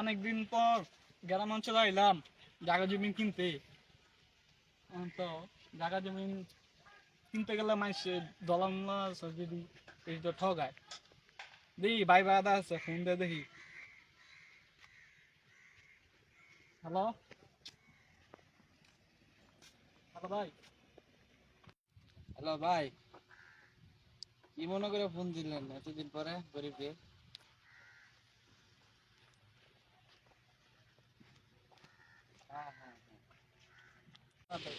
অনেকদিন পর গ্রাম অঞ্চলে আইলাম জায়গা জমি কিনতে। তো জায়গা জমি কিনতে গেলে মানুষ দলাম যদি এই তো ঠগায়। দেখি ভাই বাদা আছে, ফোন দিয়ে দেখি। হ্যালো? হ্যালো ভাই? হ্যালো ভাই, কি মনে করে ফোন দিলেন এতদিন পরে গরিবকে? হ্যাঁ হ্যাঁ হ্যাঁ।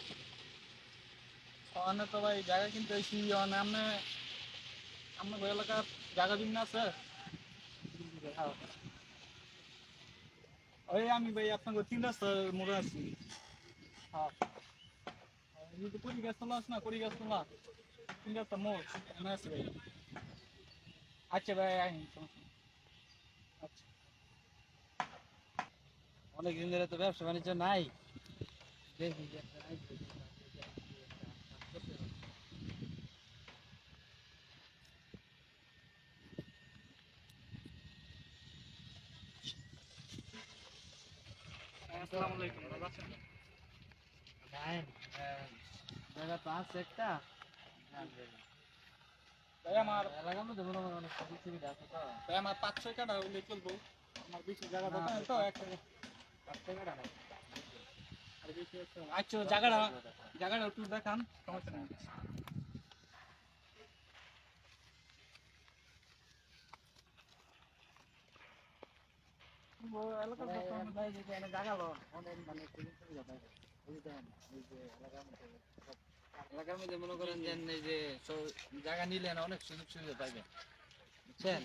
ওখানে তো ভাই জায়গা কিনতে এসি ওখানে আপনি আপনার ঘর এলাকার জায়গা জমি আছে? ওই আমি ভাই আপনাকে তিন রাস্তা মোড়ে আছি। হ্যাঁ। কড়ি গাছ তোলা আছে না কড়ি গাছ তোলা তিন রাস্তা মোড় এখানে আছে ভাই। আচ্ছা ভাই আইন। আচ্ছা। অনেকদিন ধরে তো ব্যবসা বাণিজ্য নাই। দেখি যে একটা নাই তো। আসসালামু আলাইকুম ভালো আছেন? জায়গা তো আছে একটা। আমার এলাকার মধ্যে মনে করেন অনেক সুযোগ সুবিধা আছে তো। ভাই আমার পাঁচ ছয় কাটা হলে চলবো আমার বেশি জায়গা না, দরকার নেই তো একটা আচ্ছা জায়গাটা জায়গাটা একটু দেখান সমস্যা নেই। এলাকার মধ্যে এলাকার মধ্যে মনে করেন যে এই যে জায়গা নিলে না অনেক সুযোগ সুবিধা পাইবে। বুঝছেন?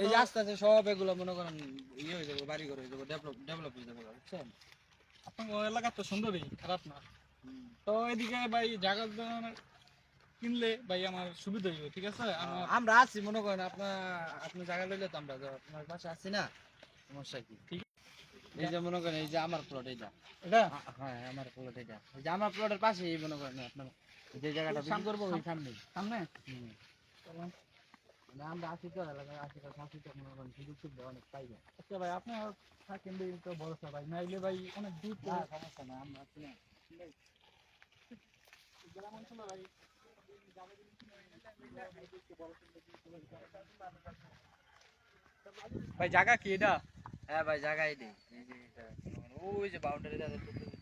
এই আস্তে আস্তে সব এগুলো মনে করেন ইয়ে হয়ে যাবে বাড়ি ঘর হয়ে যাবে ডেভেলপ ডেভেলপ হয়ে যাবে বুঝছেন? আপনার এলাকা তো সুন্দরই খারাপ না। তো এদিকে ভাই জায়গা কিনলে ভাই আমার সুবিধা হইবে ঠিক আছে? আমরা আছি মনে করেন আপনার আপনি জায়গা লইলে তো আমরা আপনার পাশে আছি না? সমস্যা কি? ঠিক। এই যে মনে করেন এই যে আমার প্লট এইটা এটা? আ- হ্যাঁ আমার প্লট এটা এই যে আমার প্লটের পাশে মনে করেন আপনার যে জায়গাটা বিক্রি করব ওই সামনে? সামনে। মানে আমরা আছি তো এলাকায় তো মনে করেন সুযোগ সুবিধা অনেক পাইবে আচ্ছা ভাই আপনি থাকেন তো ভরসা ভাই নাইলে ভাই অনেক দূর না সমস্যা না আমরা আছি না। গ্রাম অঞ্চলে ভাই ভাই জায়গা কি এটা? হ্যাঁ ভাই জায়গায় নেই। এই ওই যে বাউন্ডারি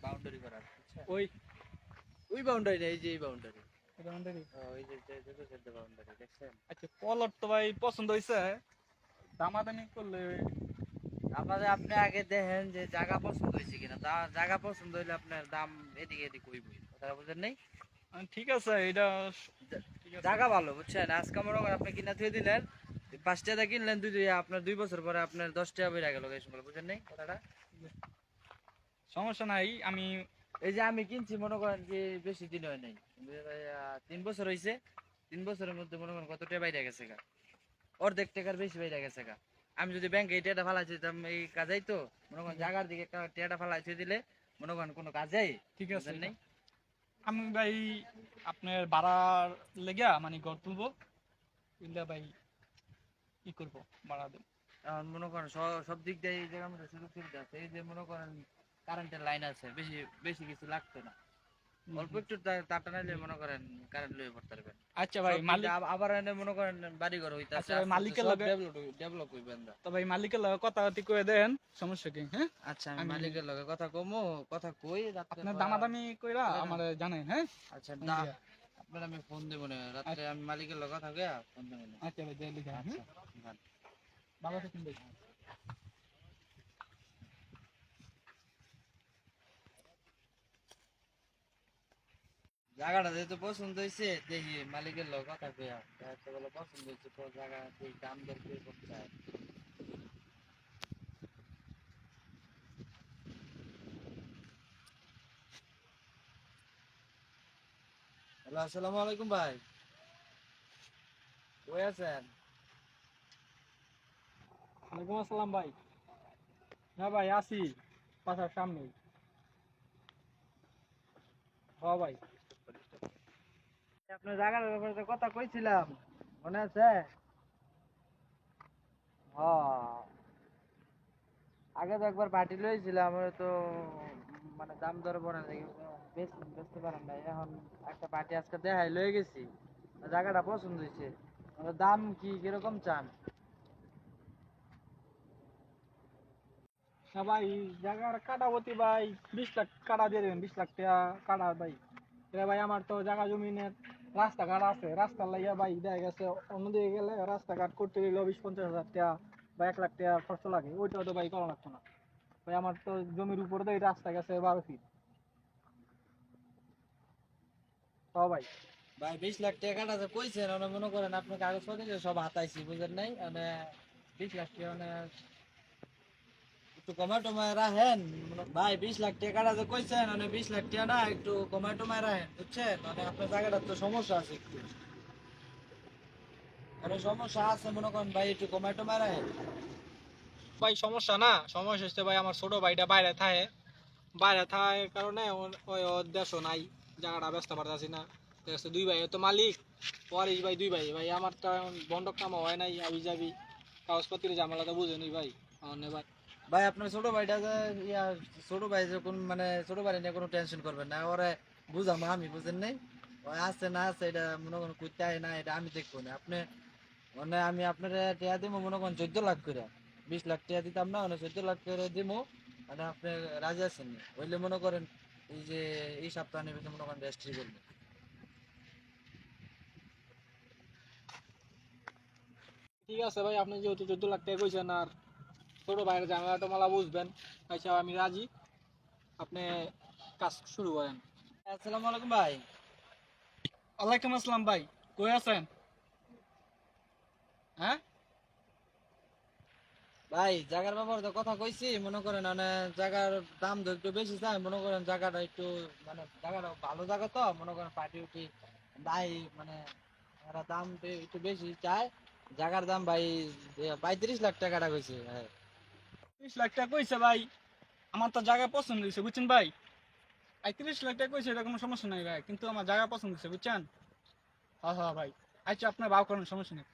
বাউন্ডারি করা বুঝছেন? ওই ওই বাউন্ডারি এই যে এই বাউন্ডারি এটা ওই যে বাউন্ডারি দেখছেন? আচ্ছা তো ভাই পছন্দ হয়েছে দামাদামি করলে আপনাদের আপনি আগে দেখেন যে জায়গা পছন্দ হয়েছে কিনা। জায়গা পছন্দ হইলে আপনার দাম এদিকে এদিক হইবই কথা বুঝেন নেই? ঠিক আছে এটা জায়গা ভালো বুঝছেন? আজকে মনে করেন আপনি কিনা থুয়ে দিলেন। পাঁচ টাকা কিনলেন দুই আপনার দুই বছর পরে আপনার দশ টাকা বেড়ে গেল এই সময় বুঝেন নেই কথাটা? সমস্যা নাই আমি এই যে আমি কিনছি মনে করেন যে বেশি দিন হয় নাই। তিন বছর হয়েছে তিন বছরের মধ্যে মনে করেন কত টাকা বাইরে গেছে গা। অর্ধেক টাকার বেশি বাইরে গেছে গা। আমি যদি ব্যাংকে এই টাকাটা ফালাই দিতাম এই কাজেই তো মনে করেন জায়গার দিকে একটা টাকাটা ফালাই দিলে মনে করেন কোনো কাজেই ঠিক আছে। নেই? আমি ভাই আপনার ভাড়ার লেগা মানে ঘর তুলবো। তুললে ভাই কি করব ভাড়া দেব। এখন মনে করেন সব- সব দিক দিয়ে এই জায়গার মধ্যে সুযোগ সুবিধা আছে। এই যে মনে করেন কারেন্টের লাইন আছে বেশি বেশি কিছু লাগতো না। অল্প একটু তারটা নাইলে মনে করেন কারেন্ট লয়ে পড়তে পারবেন। আচ্ছা ভাই মালিক আবার এনে মনে করেন বাড়ি ঘর হইতাছে আচ্ছা ভাই, মালিকের লগে- ডেভেলপ হইবেন দা। তো ভাই মালিকের লগে কথা কথা কয়ে দেন সমস্যা কি হ্যাঁ? আচ্ছা আমি মালিকের লগে কথা কমো কথা কই আপনার দামাদামি কইরা দেন। আমার জানেন হ্যাঁ? আচ্ছা না আপনার আমি ফোন দেবো না রাত্রে আমি মালিকের লগে কথা কইয়া ফোন দেবো না। আচ্ছা ভাই দিয়ে লিখে আচ্ছা। ভালো থাকেন ভাই। জায়গাটা যেহেতু পছন্দ হয়েছে, দেখি মালিকের লোক কথা পছন্দ হয়েছে তো জায়গা দেখি দাম দর করতে চায়। হ্যালো, আসসালামু আলাইকুম ভাই। কই আছেন? ওয়ালাইকুম আসসালাম ভাই। হ্যাঁ ভাই আসি পাশার সামনে হ্যাঁ ভাই। আপনার জায়গাটার ব্যাপারে তো কথা কইছিলাম, মনে আছে? হ্যাঁ আগে তো একবার পার্টি লইছিলাম, ওরা তো মানে দাম দর নাই, বেশ বেচতে পারেন নাই। এখন একটা পার্টি আজকে দেখাই লয়ে গেছি জায়গাটা পছন্দ হয়েছে দাম কি কীরকম চান? হ্যাঁ ভাই জায়গার কাটা প্রতি ভাই বিশ লাখ কাটা দিয়ে দেবেন, বিশ লাখ টাকা কাটা ভাই। ভাই, আমার তো জায়গা জমিনের রাস্তাঘাট আছে, রাস্তার লাগিয়া ভাই দেখা গেছে, অন্যদিকে গেলে রাস্তাঘাট করতে গেলে বিশ পঞ্চাশ হাজার টাকা বা এক লাখ টাকা খরচ লাগে, ওইটাও তো ভাই করা লাগতো না। ভাই, আমার তো জমির উপরে এই রাস্তা গেছে বারো ফিট ভাই। ভাই, বিশ লাখ টাকা কাটা কইছেন মানে মনে করেন আপনি কাগজপত্র সব হাতাইছি, বুঝেন নাই? মানে বিশ লাখ টাকা মানে একটু কমায় টমায় রাখেন। ভাই, বিশ লাখ টাকা কাটা যে কইছেন মানে বিশ লাখ টাকা না একটু কমায় টমায় রাখেন, বুঝছেন? মানে আপনার জায়গাটার তো সমস্যা আছে একটু। মানে সমস্যা আছে, মনে করেন ভাই, একটু কমায় টমায় রাখেন। ভাই, সমস্যা না? সমস্যা হচ্ছে ভাই, আমার ছোট ভাইটা বাইরে থাকে। বাইরে থাকার কারণে ওই ওর দেশও নাই, জায়গাটা ব্যস্ত পারতাছি না। দেখছে দুই ভাই তো মালিক। ওয়ারিস ভাই, দুই ভাই। ভাই, আমার তো এখন বন্ধক কাম হয় নাই আবি যাবি কাগজপত্রের ঝামেলা তো বুঝেনি ভাই, আমার ভাই। ভাই, আপনার ছোট ভাইটা যে ইয়া, ছোট ভাই যখন মানে ছোট ভাই নিয়ে কোনো টেনশন করবেন না। ওরে বুঝাম, আমি বুঝেন নাই। ওই আছে না আছে, এটা মনে করেন করতে না, এটা আমি দেখব না। আপনি মানে আমি আপনার টিয়া দিব মনে করেন চোদ্দ লাখ করে বিশ লাখ টাকা দিতাম না মানে চোদ্দ লাখ করে দিব মানে আপনি রাজি আছেন? হইলে মনে করেন এই যে, এই সপ্তাহ নেবে মনে করেন রেজিস্ট্রি করবেন। ঠিক আছে ভাই, আপনি যেহেতু চোদ্দ লাখ টাকা কইছেন আর ছোট ভাইয়ের ঝামেলা টামেলা বুঝবেন আচ্ছা আমি রাজি। আপনি কাজ শুরু করেন। আসসালামু আলাইকুম ভাই। ওয়ালাইকুম আসসালাম ভাই কই আছেন? হ্যাঁ? ভাই জায়গার ব্যাপারে তো কথা কইছি মনে করেন মানে জায়গার দাম তো একটু বেশি চাই মনে করেন জায়গাটা একটু মানে জায়গাটা ভালো জায়গা তো মনে করেন পার্টি উটি দায় মানে এরা দাম তো একটু বেশি চায় জায়গার দাম ভাই পঁয়ত্রিশ লাখ টাকাটা কইছে হ্যাঁ। তিরিশ লাখ টাকা কইছে ভাই। আমার তো জায়গা পছন্দ হয়েছে বুঝছেন ভাই? আই তিরিশ লাখ টাকা কইছে, এটা কোনো সমস্যা নাই ভাই, কিন্তু আমার জায়গা পছন্দ হয়েছে বুঝছেন? হ্যাঁ হ্যাঁ ভাই। আচ্ছা আপনার ভাব করেন, সমস্যা নেই।